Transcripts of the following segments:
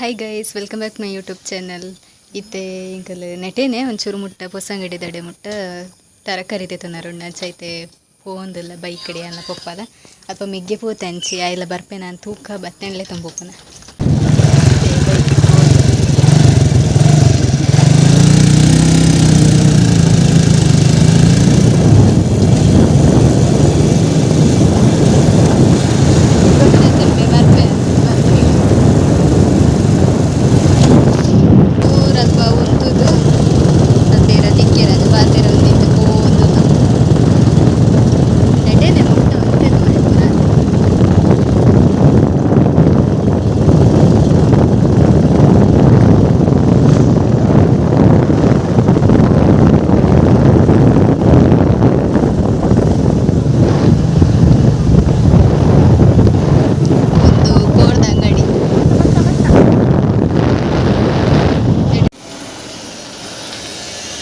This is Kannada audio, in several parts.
Hi guys welcome back my YouTube channel ಇತ್ತೆ ಇಂಕಲ್ ನೆಟೇನೆ ಒಂಚೂರು ಮುಟ್ಟ ಪೊಸಂಗಡಿ ದಡೆ ಮುಟ್ಟ ತರಕಾರಿ ತೆತ್ತನರುಣ್ಣ ಚೈತೆ ಪೋಂದಲ್ಲ ಬೈಕ್ ಕಡೆ ಅನ್ನ ಪೊಪ್ಪದ. ಅಪ್ಪ ಮಿಗ್ಗೆ ಪೋತೆ ಅಂಚಿ ಆಯ್ಲ ಬರ್ಪೆ ನಾನು ತೂಕ ಬತ್ತೆಣ್ಲೆ ತಂಬುಪ್ಪನ. ಊರಲ್ಪ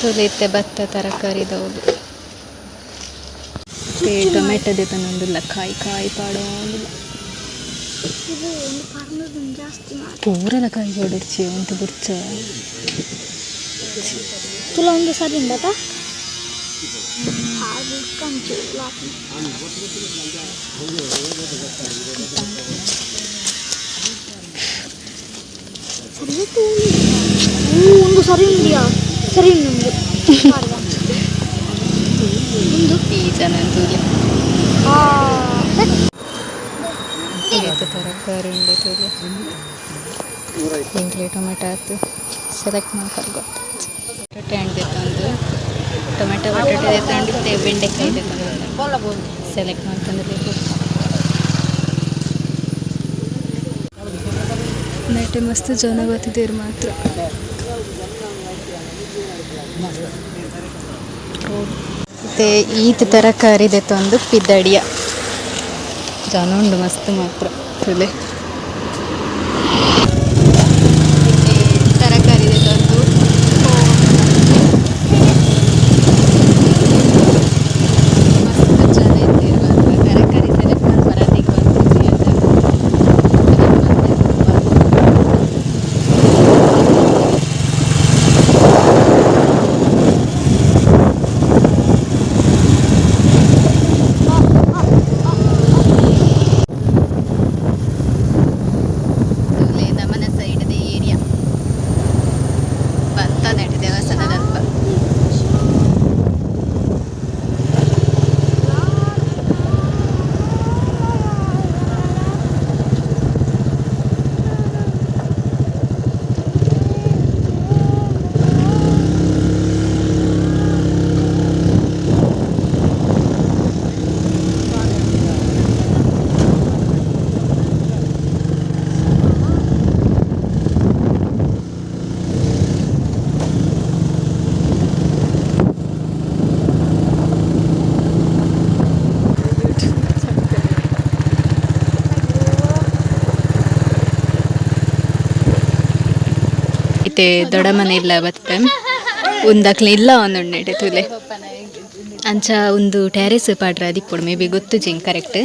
ತುಲಿತೆ ಭತ್ತ ತರಕಾರಿ ದೌದು. ಟೊಮೆಟೊ ತಂದೊಂದಿಲ್ಲ ಕಾಯಿ ಕಾಯಿ ಪಾಡೋದಿಲ್ಲ ಇದು ಒಂದು ಪರ್ಣದ ಜಾಸ್ತಿ ಮಾಡಿ ಪೂರಲ ಕಾಯಿ ಹೊಡಿರ್ಚಿ ಒಂದು ಬುರ್ಚ. ತುಲ ಒಂದು ಸರಿ. ಹ್ಞೂ ಒಂದು ಸರಿ ಉಂಡಿಯಾ ಸರಿ ನಿಮ್ಮದು ಒಂದು ತುಲಿ ಆ ತುಲಿತ ತರಕಾರಿ ಉಂಡೆ ತುಲಿ ಇಂಕ್ಲೆ ಟೊಮೆಟೊ ಆಯ್ತು. ಸೆಲೆಕ್ಟ್ ಮಾಡ್ಕೊಂಡು ಗೊತ್ತಾಯ್ತು ಹಣ್ಣು ತಂದು ಟೊಮೆಟೊ ಬಟಾಟೆ ತಂದಿದ್ದೆ ಬೆಂಡೆಕಾಯಿ ತಂದು ಸೆಲೆಕ್ಟ್ ಮಾಡ್ಕೊಂಡ್ರೆ ನೆಟ್ಟೆ ಮಸ್ತ್ ಜನ ಬರ್ತಿದ್ದೀರಿ ಮಾತ್ರ. ಮತ್ತೆ ಈತ ತರಕಾರಿದೆ ತಂದು ಪಿದ್ದಡಿಯ. ಜನ ಉಂಡು ಮಸ್ತ್ ಮಾತ್ರ. ತುಲೆ ಇತ್ತೆ ದೊಡ್ಡ ಮನೆ ಇಲ್ಲ ಬತ್ತೆ ಒಂದಕ್ಲೆ ಇಲ್ಲ ಒಂದುಂಡೆ ತುಲೆ. ಅಂಚ ಒಂದು ಟ್ಯಾರಿಸ್ ಪಾಡ್ರ ಅದಿಪ್ಪಡು ಮೇ ಬಿ ಗೊತ್ತು ಜಿಂಗ್ ಕರೆಕ್ಟ್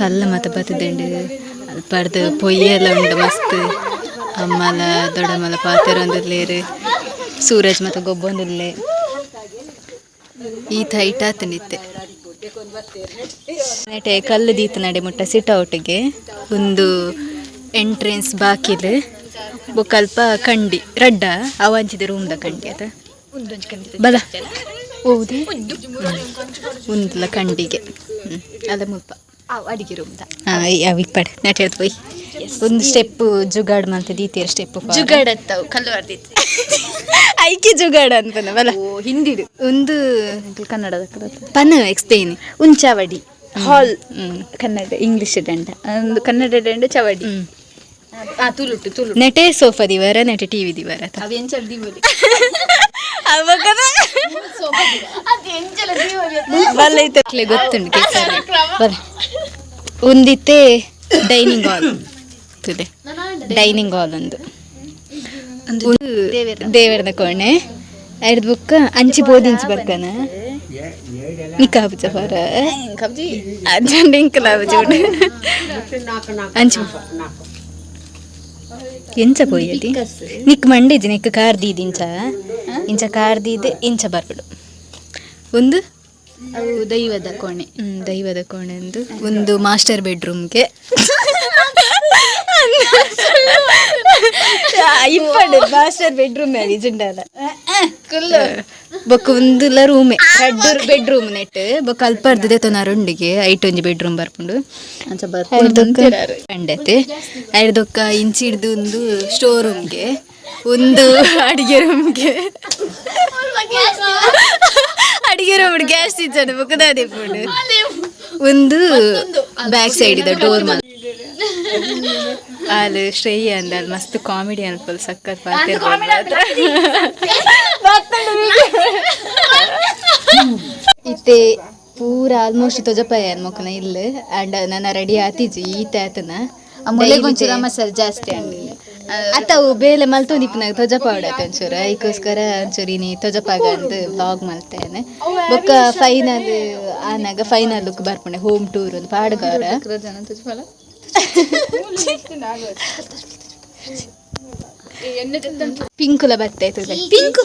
ಕಲ್ಲ ಮತ್ತು ಬತ್ತದಂಡು ಅಲ್ಪಡ್ದು ಪೊಯ್ಯೆಲ್ಲ ಉಂಡು ಮಸ್ತ್. ಅಮ್ಮಲ, ದೊಡ್ಡಮ್ಮಲ ಪಾತ್ರ ಒಂದುಲ್ಲೇರು ಸೂರಜ್ ಮತ್ತು ಗೊಬ್ಬೊಂದುಲ್ಲೆ ಈ ತೈಟ ಆತ ನಿತ್ತೆ ನೆಟೆ ಕಲ್ಲು ದೀತ ನಡೆ ಮುಟ್ಟ ಸಿಟ್ ಔಟ್ಗೆ. ಒಂದು ಎಂಟ್ರೆನ್ಸ್ ಬಾಕಿಲು. ಬೊಕ್ಕಲ್ಪ ಕಂಡಿ ರಡ್ಡ ಅವಂಚಿದ ರೂಮ್ದ ಕಂಡಿ ಅದ. ಬಲ ಹೌದೇ. ಒಂದ್ಲ ಕಂಡಿಗೆ ಹ್ಮ್. ಅದ ಮುಲ್ಪ. ಅಡಿಗೆ ರೂಮ್ದ. ಅವಿಗೆ ಪಡ. ನೆಟ್ ಹೇಳ್ತು ಪೋಯ್ ಒಂದು ಸ್ಟೆಪ್ ಜುಗಾಡ್ ಮಂತ ದೀತಿಯರ್ ಸ್ಟೆಪ್ ಜುಗಾಡ್ ಅತ್ತವು ಕಲ್ಲು ಐಕಿ ಜುಗಾಡ್ ಅಂತ ಬಲ. ಓ ಹಿಂದಿಡು ಒಂದು ಕನ್ನಡದ ಪನ ಎಕ್ಸ್ಪ್ಲೇನ್. ಉಂಚಾವಡಿ. ಹಾಲ್. ಕನ್ನಡ ಇಂಗ್ಲಿಷ್ ದಂಡ. ಒಂದು ಕನ್ನಡ ದಂಡ ಚವಡಿ. ಹ್ಮ್ ಆ ತುಳುಟು ತುಳು ನೆಟೆ ಸೋಫಾ ದಿವಾರ ನೆಟೆ ಟಿವಿ ದಿವಾರ ಅವು ಎಂಚಲ ದೀವಲಿ ಅದು ಎಂಚಲ ದೀವಲಿ ಬಲ್ಲ ಐತೆ ಗೊತ್ತುಂಟು ಕೇಳ್ತಾರೆ. ಬಲ ಒಂದಿತ್ತೆ ಡೈನಿಂಗ್ ಹಾಲ್ ತುದೆ ಡೈನಿಂಗ್ ಹಾಲ್ ಒಂದು ಒಂದು ದೇವರದ ಕೋಣೆ ಐದು ಬುಕ್ಕ ಅಂಚಿ ಬೋದಿಂಚಿ ಬರ್ಕನ ನಿಕಾಬ್ ಜಫಾರ ಕಬ್ಜಿ ಅಜ್ಜಂಡ್ ಇಂಕಲ ಜೋಡ್ ಅಂಚಿ ಎಂಚ ಪೋಯಿ ನಿಕ್ ಮಂಡಿಜಿ ನಿಕ್ ಕಾರ್ ದೀದಿ ಇಂಚ. ಇಂಚ ಕಾರ್ ದೀದೆ ಇಂಚ ಬರ್ಬಿಡು. ಒಂದು? ದೈವದ ಕೋಣೆ. ಹ್ಮ್, ದೈವದ ಕೋಣೆ ಒಂದು ಒಂದು ಮಾಸ್ಟರ್ ಬೆಡ್ರೂಮ್ಗೆ. ಇಪ್ಪಡು ಮಾಸ್ಟರ್ ಬೆಡ್ರೂಮ್ ಕುಲ್ಲ. ಬೊಕ್ಕ ಒಂದುಲ ರೂಮೆ ರೂಮ್ ಬೆಡ್ರೂಮ್ ನೆಟ್ ಬೊಕ್ಕ ಅಲ್ಪರ್ದದೆ ತೊನಾರೊಂಡಿಗೆ ಐಟ್ ಒಂಜಿ ಬೆಡ್ರೂಮ್ ಬರ್ಪುಂಡು. ಕಂಡತೆ ಐದೊಕ್ಕ ಇಂಚಿ ಹಿಡ್ದು ಒಂದು ಸ್ಟೋರ್ ರೂಮ್ಗೆ ಒಂದು ಅಡಿಗೆ ರೂಮ್ಗೆ ಅಡಿಗೆ ರೂಮ್ ಗ್ಯಾಸ್ ಇಚ್ಚಾನೆ ಬೊಕ್ಕದಾದೆ ಪುಂಡು ಒಂದು ಬ್ಯಾಕ್ ಸೈಡ್ ಇದೆ ಡೋರ್ ಮಲ್ ಅಲ್ಲಿ ಶ್ರೇಯ ಅಂದ ಅಲ್ಲಿ ಮಸ್ತ್ ಕಾಮಿಡಿ ಅನ್ಪಲ್ ಸಕ್ಕತ್ ಇತ್ತೆ ಪೂರ ಆಲ್ಮೋಸ್ಟ್ ತೊಜಪಾಯ ಮೊಕ್ಕನ ಇಲ್ಲ ಅಂಡ್ ನನ್ನ ರೆಡಿ ಆತಿಜಿ ಈತ ಆತನ ಮುಲೆಗೊಂಚೂರ ಮಸಾಲೆ ಜಾಸ್ತಿ ಅಂಡಿ ಅತ್ತವು ಬೇಲೆ ಮಲ್ತೊಂದಿಪ್ಪನಾಗ ತೊಜಪ ಹೊಡತ್ತೆ ಒಂಚೂರು. ಅದಕ್ಕೋಸ್ಕರ ಒಂಚೂರಿನಿ ನೀ ತೊಜಪಾಗ ಅಂತ ಬ್ಲಾಗ್ ಮಲ್ತೇನೆ. ಬೊಕ್ಕ ಫೈನಲ್ ಆನಾಗ ಫೈನಲ್ ಲುಕ್ ಬರ್ಪಣೆ ಹೋಮ್ ಟೂರ್ ಒಂದು ಪಾಡ್ಗಾರ. ಪಿಂಕುಲ ಬರ್ತೈತೆ ಪಿಂಕು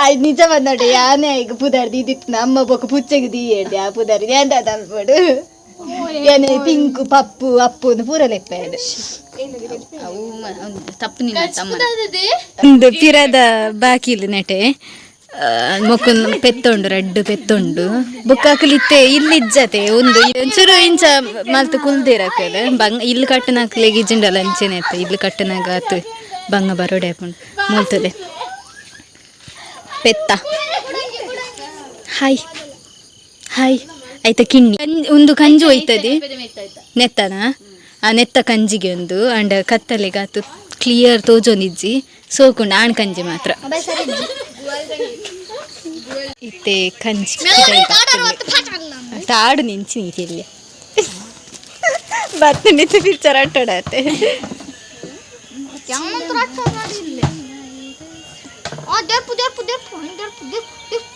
ಅದು ನಿಜ ಬಂದೋಡೆ ಯಾನೇ ಈಗ ಪುದಾರ್ದು ಇದ್ದಿತ್ತು ನಮ್ಮ ಬೊಕ್ಕ ಪುಚ್ಚಗೆ ದೀಯೇಡಿ ಆ ಪುದಾರಿ ಎಂತ ಅನ್ಬೋಡು ಏನೇ ಪಿಂಕು ಪಪ್ಪು ಅಪ್ಪು ಒಂದು ಪೂರ ಲೆಪ್ಪ ಇದೆ ಅವು ಮ- ಒಂದು ತಪ್ಪು ನಿನ್ನ ತಮ್ಮ ಒಂದು ಪಿರದ ಬಾಕಿಲು ನೆಟೆ ಮೊಕ್ಕನ್ ಪೆತ್ತೊಂಡು, ರಡ್ಡು ಪೆತ್ತೊಂಡು. ಇಲ್ಲಿ ಇಜ್ಜತೆ ಒಂದು ಒಂಚೂರು ಇಂಚ ಮಲ್ತು ಕುಲ್ದಿರಕದ. ಬಂಗ, ಇಲ್ಲಿ ಕಟ್ಟನಾಕ್ಲೆ ಗಿಜಿಂಡಲ್ಲ ಅಂಚೆನೆ ಇತ್ತು, ಇಲ್ಲಿ ಕಟ್ಟನಾಗ ಆತು, ಬಂಗ ಬರೋಡೆ ಹಾಕೊಂಡು ಮೂಲ್ತದೆ. ಪೆತ್ತ. ಹಾಯ್. ಹಾಯ್. ಆಯ್ತಾ ಕಿಣ್ಣಿ. ಕಂ- ಒಂದು ಕಂಜು ಹೋಯ್ತದೆ. ನೆತ್ತನ? ಆ ನೆತ್ತ ಕಂಜಿಗೆ ಒಂದು, ಅಂಡ್ ಕತ್ತಲೆಗಾತು ಕ್ಲಿಯರ್ ತೋಜೊಂದಿಜ್ಜಿ ಸೋಕುಂಡು ಆಣ್ ಕಂಜಿ ಮಾತ್ರ. ಇತ್ತೆ ಕಂಚಿ ಅಂತ ಆಡು ನಿಂಚು ನೀತಿಲ್ಲಿ ಬತ್ತ ನಿಂತು ಪಿಕ್ಚರ್ ಆಟಾಡತ್ತೆ ದೇಪು ದೇಪು ದೇಪು ದೇಪು ದೇಪು ದೇಪು